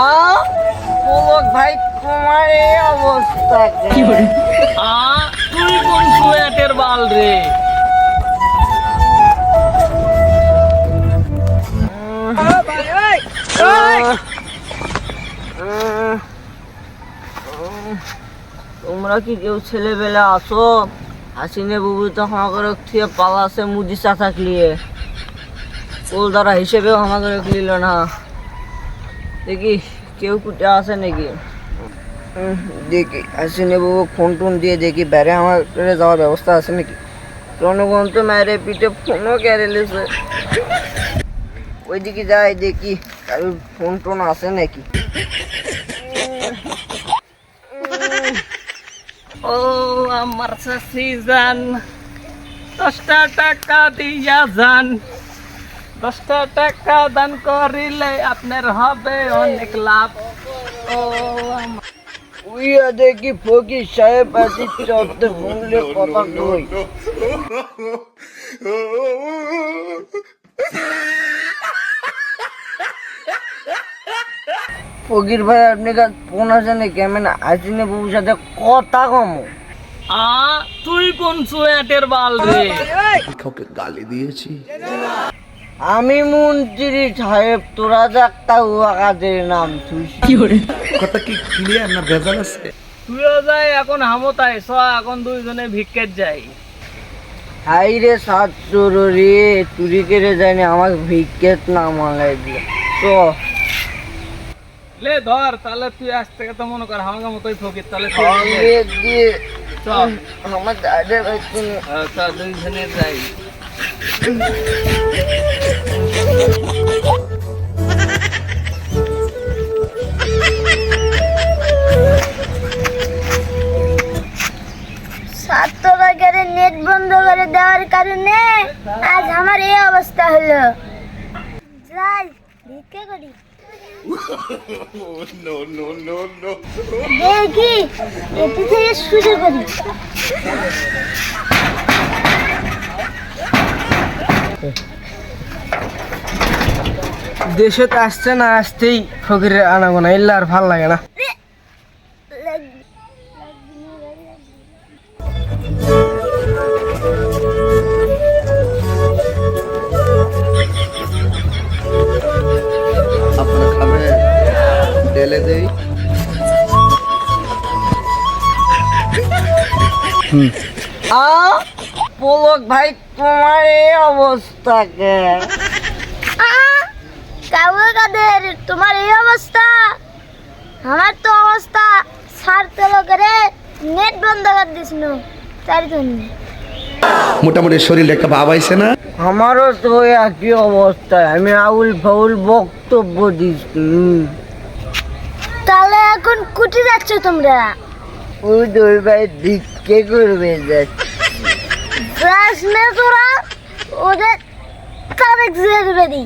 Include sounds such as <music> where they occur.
আ পুলক ভাই তোমার এই অবস্থা কেন? আ তুই কোন সুয়েটের বাল রে? উম, উম, তোমরা কি কেউ ছেলেবেলা আসো? হাসিনে বুবু তো আমাকে থুয়ে পালাছে মুদি চাচা ক্লিয়ে কোল দ্বারা হিসেবেও আমাকে লিল না। দেখি কেউ কুটে আসে নাকি? দেখি হাসিনে বাবু ফোন টোন দিয়ে দেখি বাইরে আমার যাওয়ার ব্যবস্থা আছে নাকি? রণগণ তো মেরে পিঠে ফোনও কেড়ে লেছে ওইদিকে যাই দেখি কারোর ফোন টোন আছে নাকি? ও আমার শাশি যান দশটা টাকা দিয়া যান দশটা টাকা দান করিলে আপনার হবে অনেক লাভ। ও উইয়া দেখি ফকির সাহেব আছি চলতে শুনলে কথা কই? ফকির ভাই আপনি কাছে ফোন আছে না আসিনে বাবুর সাথে কথা কম? আ তুই কোন সুয়েটের বাল রে? কাউকে গালি দিয়েছি? আমি মন্ত্রী সাহেব তোরা যে একটা উয়া কাজের নাম তুই কথা কি ক্লিয়ার না ভেজাল আছে? তুইও যাই এখন হামতায় স এখন দুইজনে ভিক্ষের যাই। হাই রে সাত চোর রে চুরি করে জানি আমার ভিক্ষেত না মালাই দিয়ে তো লে ধর তাহলে তুই আজ থেকে তো মনে কর আমাকে মতোই ফকির তাহলে আমার দাদা ভাই দুইজনে যাই। ছাত্রবাগের নেট বন্ধ করে দেওয়ার কারণে আজ আমার এই অবস্থা হলো। যাই ভিক্ষে করি। <laughs> দেখি এটি থেকে শুরু করি। দেশে তো আসছে না আসতেই ফকিরের আনাগোনা এলে আর ভালো লাগে না। ঢেলে দেই। আ পুলক ভাই তোমার এই অবস্থা কে? কাউ তোমার এই অবস্থা? আমার তো অবস্থা ছাড়তে লোকেরে নেট বন্ধ করে দিছিল তার জন্য। মোটামুটি শরীরে একটা ভাব আইছে না? আমারও তো ওই একই অবস্থা আমি আউল ফাউল বক্তব্য দিচ্ছি তাহলে এখন কুটি যাচ্ছ তোমরা? ওই দুই ভাই ভিক্ষে করবে যাচ্ছে। যাস না তোরা ওদের তারেক জেল বেরি